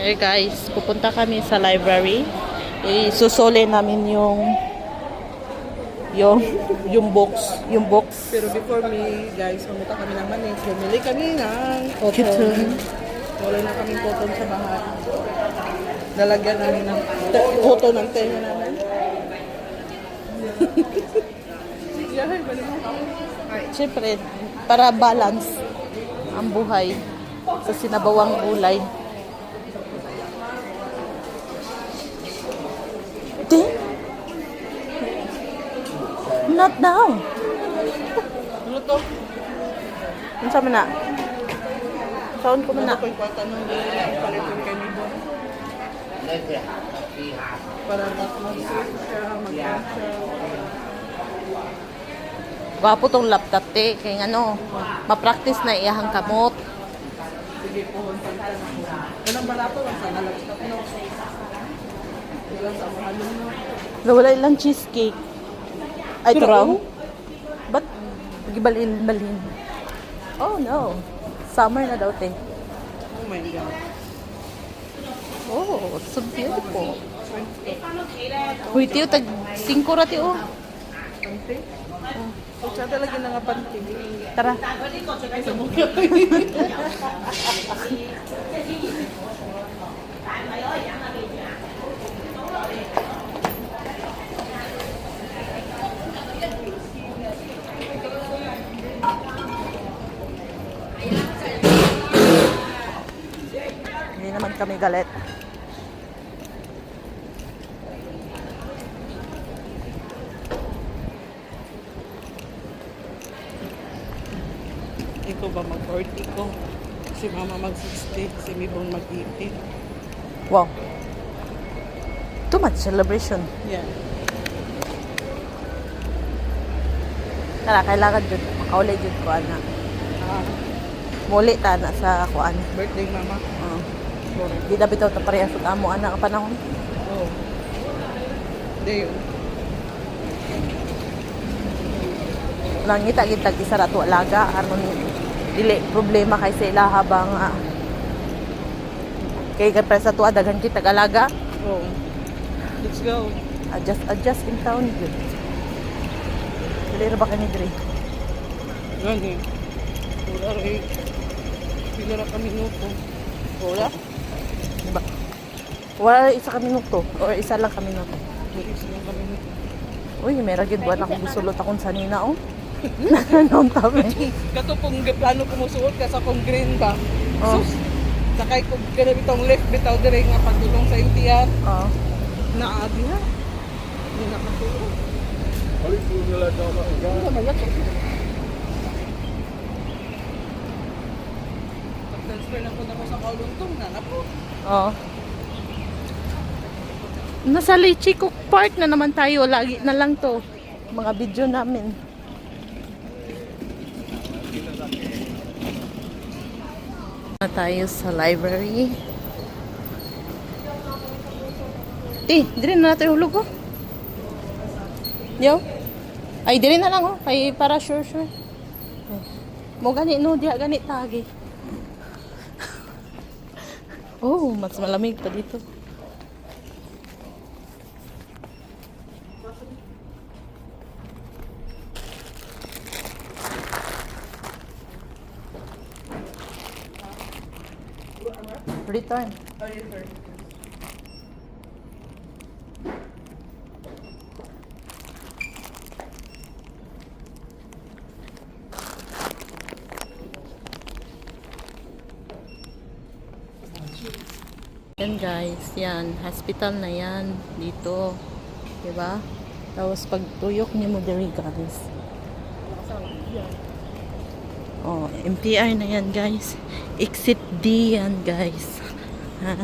Hey guys, pupunta kami sa library. Isusuli namin yung yung yung box, yung box. Pero before me, guys, pumunta kami ng Manis. Bumili kami ng cotton. Wala na kami cotton sa bahay. Lalagyan namin ng cotton ng tenga namin. Mo. Siyempre, para balance ang buhay sa sinabawang gulay. Di? Not now. Ano to? Ano sa na? Sound ko Ano na. ko yung kwarta nung palitin kay Mibo? Para. Gwapo tong laptop te. Kaya ano, ma-practice na iyahang kamot. Sige po. Kanang barato lang sa nalagstop no. Ilang sa mga. Wala ilang cheesecake. Ay, ito Pero, raw. oh. Ba't gibalin-balin? Oh no. Summer na daw, te. Oh my God. Oh, so beautiful. Uy, tiyo, tag 5 ra, tiyo. Panty? Oh, siya talaga na nga panty. Tara. Sa kami galit. Ikaw ba mag-40 ko? Si mama mag-60, si Mibong mag-80. Wow. Too much celebration. Yeah. Tara, kailangan dyan. Makauli dyan ko, ana. Ah, Muli ta na sa kuan. birthday mama. Di na bitaw ta parehas ug amo ana ang panahon. Oh. Hindi yun. Nangita gid tag isa ra to alaga aron dili problema kay sa ila habang ah, kay gad sa tuwa daghan kita alaga. Oh. Let's go. Adjust adjust in town gyud. Dili ra ba kani diri? Gani. Wala rin. Pila ra kami nuko. Wala. Diba? Wala isa kami minuto or isa lang kami nuko. Uy, meron gid buwan ako gusulot akong sanina oh. Nanon tabi. Kato kung plano ko musuot ka sa kong green ba? Oh. Sus. Sakay ko ganun bitong left bitaw dire nga pagdulong sa NTR. Oh. Naagi na. Hindi nakatulog. Ano naman yan? Pag-transfer lang po na ko sa Kauluntong na na po. Oh. Nasa Lichikok Park na naman tayo. Lagi na lang to. Mga video namin. Na tayo sa library. Ti, dire na natin hulog oh. Yo. Ay, dire na lang oh. Kay para sure sure. Mo gani no, diha gani tagi. Oh, mas malamig pa dito. Return. Yan guys, yan. Hospital na yan. Dito. Diba? Tapos pag tuyok niyo mo diri guys. Oh, MTR na yan guys. Exit D yan guys. Ha?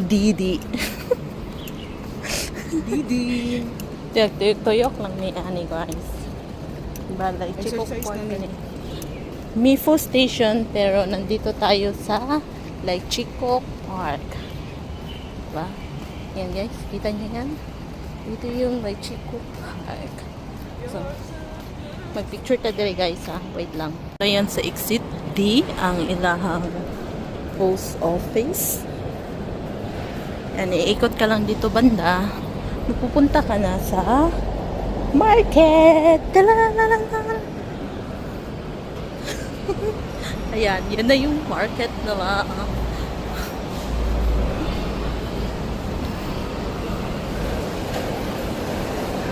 DD. Didi. Tuyok, tuyok, tuyok lang ni ani guys. Balay, chiko Exercise po na ni. Mifo Station pero nandito tayo sa like Chico Park. Diba? Yan guys, kita niyo yan? Dito yung like Chico Park. So, magpicture ta dire guys ha. Wait lang. Ayan sa exit D ang ilahang post office. Yan, iikot ka lang dito banda. Mapupunta ka na sa market. Ayan, yan na yung market na lang.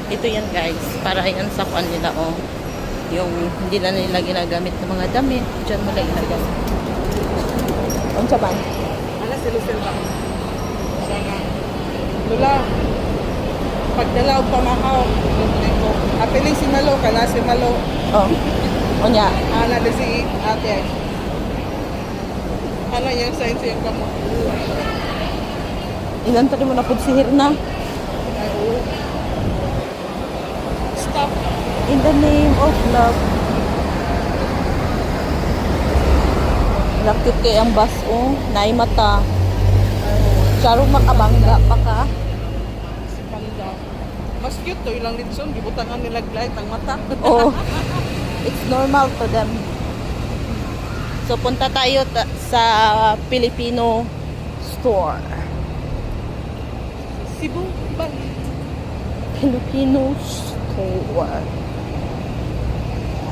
Ito yan guys, para yan sa kwan nila oh. Yung hindi na nila ginagamit ng mga damit, dyan mo lang ilagay. Ang saban? Ala, silusel ba? Lula. Pagdala og pamakaw. Apiling si Malo, kana si Malo. Oh. O niya. Ana di si ate. Ano yung sign yung kamo? Ilan tadi mo na po sihir na? Ay, oo. In the name of love. Lakit kay ang bus oh. Naay mata. Charong makabangga pa ka. Mas cute to, ilang litson, gibutangan nila light ang mata. Oh. It's normal to them. So punta tayo ta- sa Filipino store. Cebu, ba? Filipino store.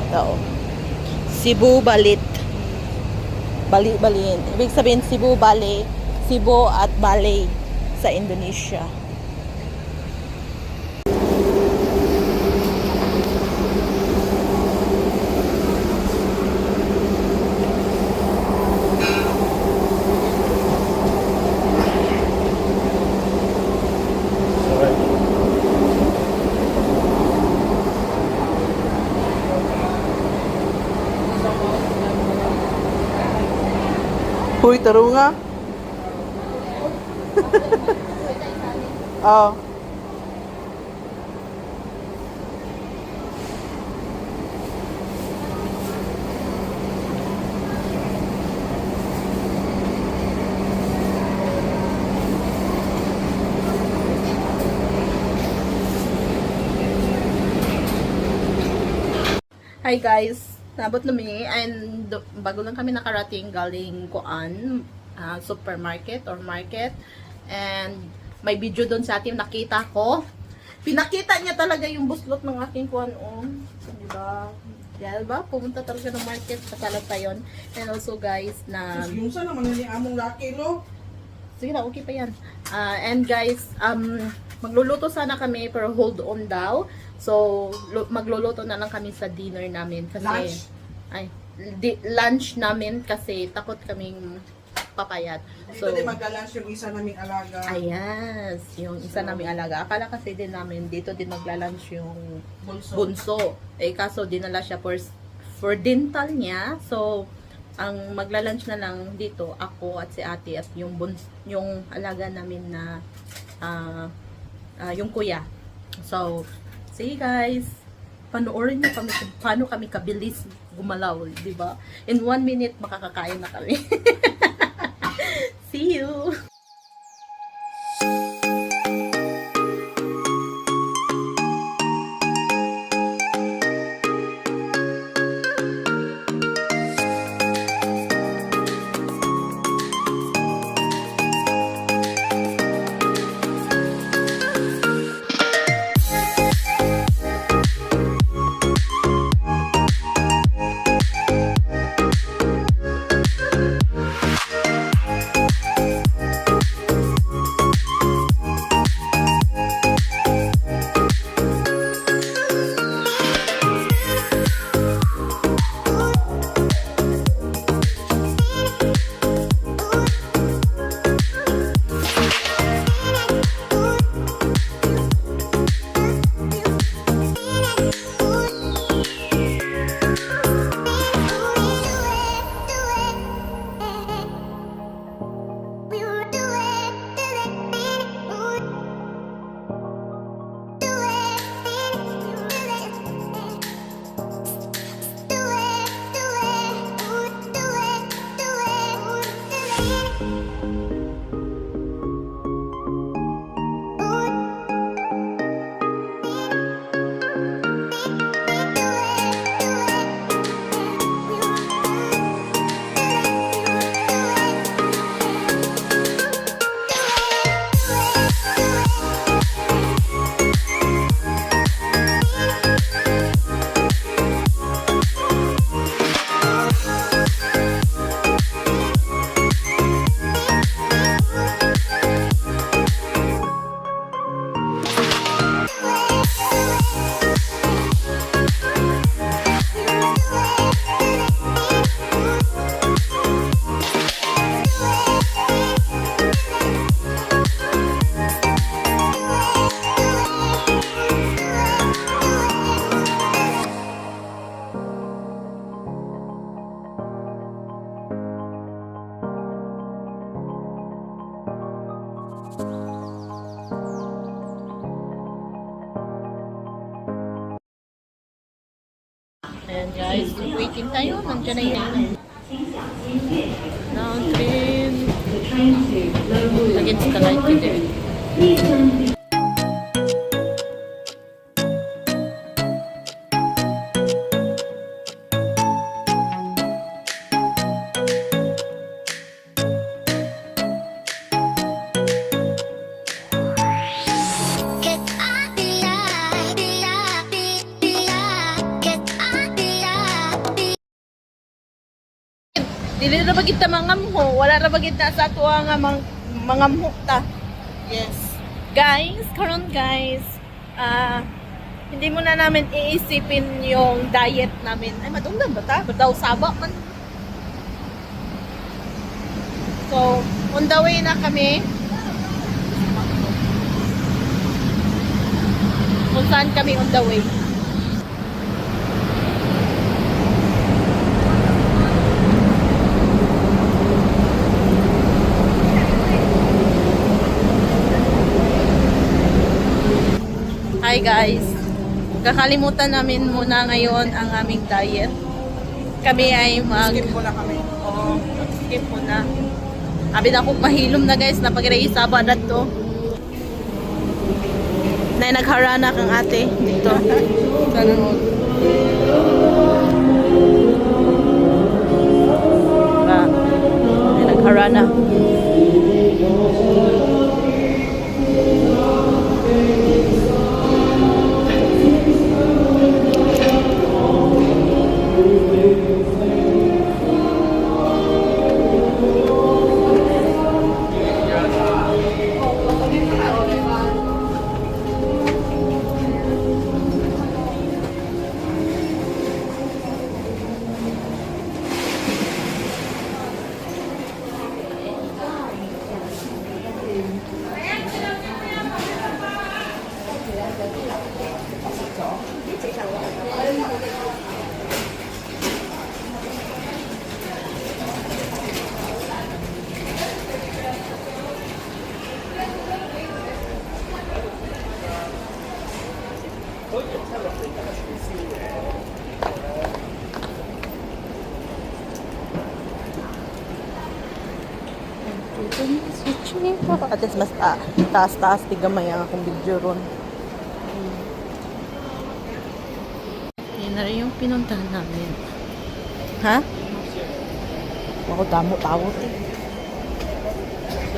Ito. Cebu Balit. Bali-balin. Ibig sabihin Cebu Bali, Cebu at Bali sa Indonesia. Huy, tarunga. oh. Hi guys, nabot na mi and bago lang kami nakarating galing kuan ah, supermarket or market and may video doon sa atin nakita ko. Pinakita niya talaga yung buslot ng aking kuan oh. Di ba? Dahil ba pumunta talaga ng market pasalat tayon. And also guys na Yung sa naman ni among laki, no? Sige na, okay pa yan. Ah, and guys, um, magluluto sana kami pero hold on daw. So, lu- magluluto na lang kami sa dinner namin kasi Lunch? ay di, lunch namin kasi takot kaming papayat. So, So, Dito di maglalunch yung isa naming alaga. ayas, yung isa naming alaga. Akala kasi din namin dito din magla-lunch yung Bunso. bunso. Eh kaso dinala siya for for dental niya. So ang magla-lunch na lang dito ako at si Ate at yung buns yung alaga namin na ah ah, yung kuya. So see guys, panoorin niyo kami paano kami kabilis gumalaw, di ba? In one minute makakakain na kami. see you. Ayan guys, waiting tayo. Nandiyan na yan. Now train. Against the light today. Dili na bagit ta mangamho. Wala na bagit na sa tuwa nga mang, mangamho ta. Yes. Guys, karon guys, ah, hindi mo na namin iisipin yung diet namin. Ay, madunggan ba ta? Daw saba man? So, on the way na kami. Kung saan kami on the way. Guys! Kakalimutan namin muna ngayon ang aming diet. Kami ay mag... Skip mo na kami. Oo, skip muna. Abi na akong mahilom na guys, napagray isaba na to. Na nagharana kang ate dito. Sana mo. Ba, na nagharana. At least mas ta taas-taas di gamay ang akong video ron. Yan na rin yung pinuntahan namin. Ha? Ako damo tawot eh.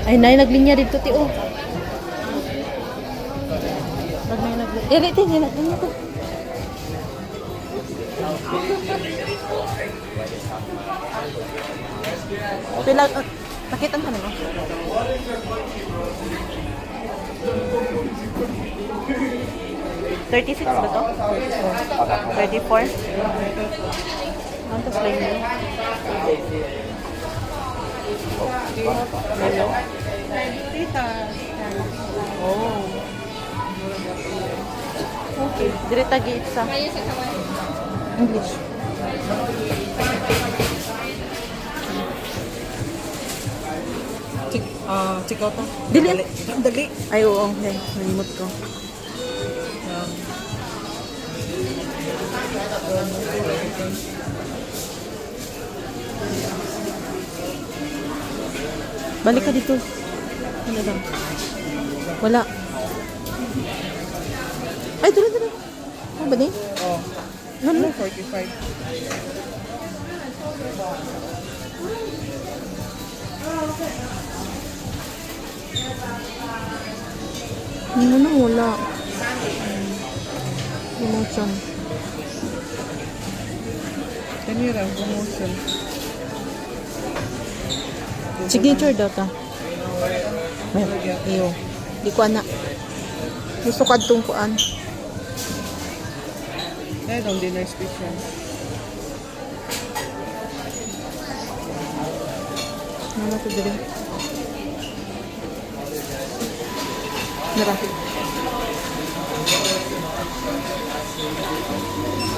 Ay, nay, naglinya dito, ti, oh. Nagmay naglinya. Eh, dito, yan, naglinya to. Pila, na mo? Thirty-six ba to? Thirty-four? Ano to play mo? Tita. Oh. Okay. Direta gate sa English. Ah, check out na. Dili. Dali. Dali. Ay, oo. Okay. Nalimot ko. Um, Balik ka dito. Ano lang? Wala. Ay, dito, dito. Ano ba ni? oh. Ano? 45. Ano na, wala. Emotion. Kanira, promotion. Signature daw ta. Iyo. Di ko ana. Gusto ka itong kuan. Eh, don't dinner special. Ano na to dili? Nara.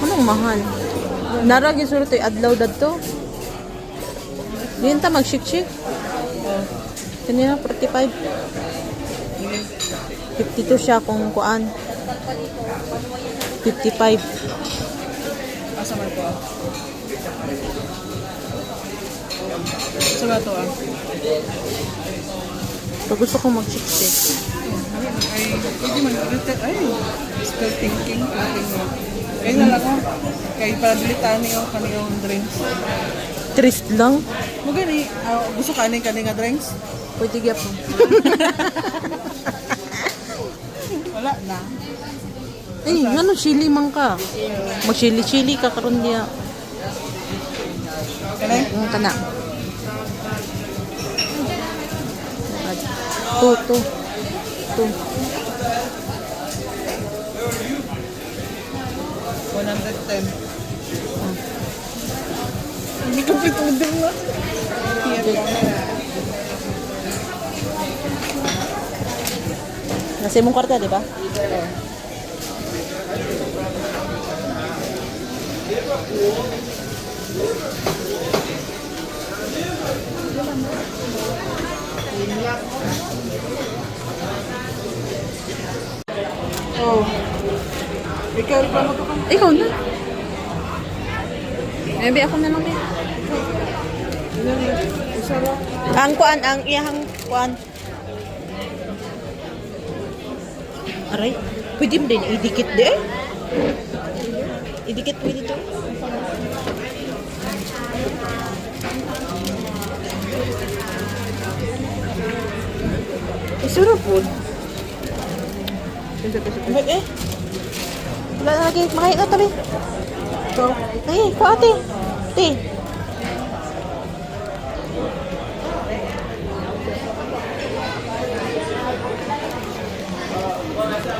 Anong mahal? Nara gisuro to adlaw dadto. Diyan ta mag-shik-shik. Oh. Kanina 45. Ini. 52 siya kung kuan. 55. Asa man ko. Sa ba to ah? Pag gusto ko mag-60. Ay, hindi man. Ay, still thinking. Thinking mo. Kaya na lang ko. Kaya para bilitan niyo kaniyong drinks. Trist lang. Mo gani, ah, gusto ka ning kaning nga drinks? Pwede gyap mo. Wala na. Eh, ano, chili man ka. Mag-chili-chili ka karon diya. Kanay? Yung kana. Tu, Tu. 110. Hindi ko pitudin na. Nasa imong karta, di ba? Oh. Ikaw pa mo to ka? Ikaw na. Maybe ako na lang din. Ang kuan, ang iyahang kuan. Aray, pwede mo din idikit di eh. Idikit mo dito. Isura po. Eh? Lagi. Makaya na tabi. Ikaw? Ay, ko ate. Ate.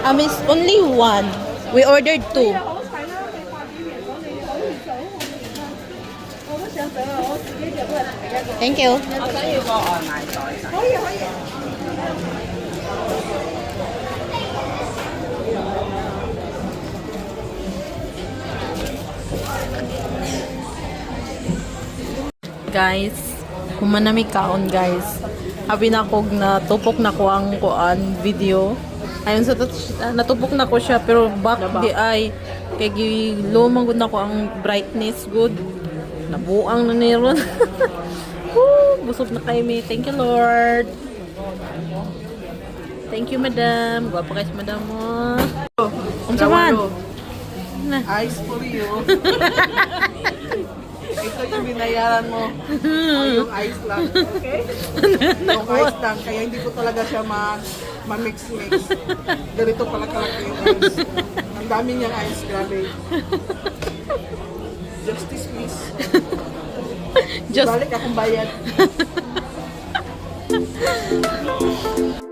I miss only one. We ordered two. Thank you. Guys, humanami kaon guys. Habi na kog na tupok na ko ang kuan video. Ayun sa natupok na ko siya pero back di ay kay lumang gud na ko ang brightness good. Nabuang na niron. Woo, busog na kay mi. Thank you Lord. Thank you madam. Gwapo kayo madam mo. Unsa man? Na. Ice for you. Ito yung binayaran mo. Oh, yung ice lang. Okay? yung ice lang. Kaya hindi ko talaga siya ma ma-mix-mix. Ganito pala kalaki yung ice. Ang dami niyang ice. Grabe. Justice please. Just Balik akong bayad.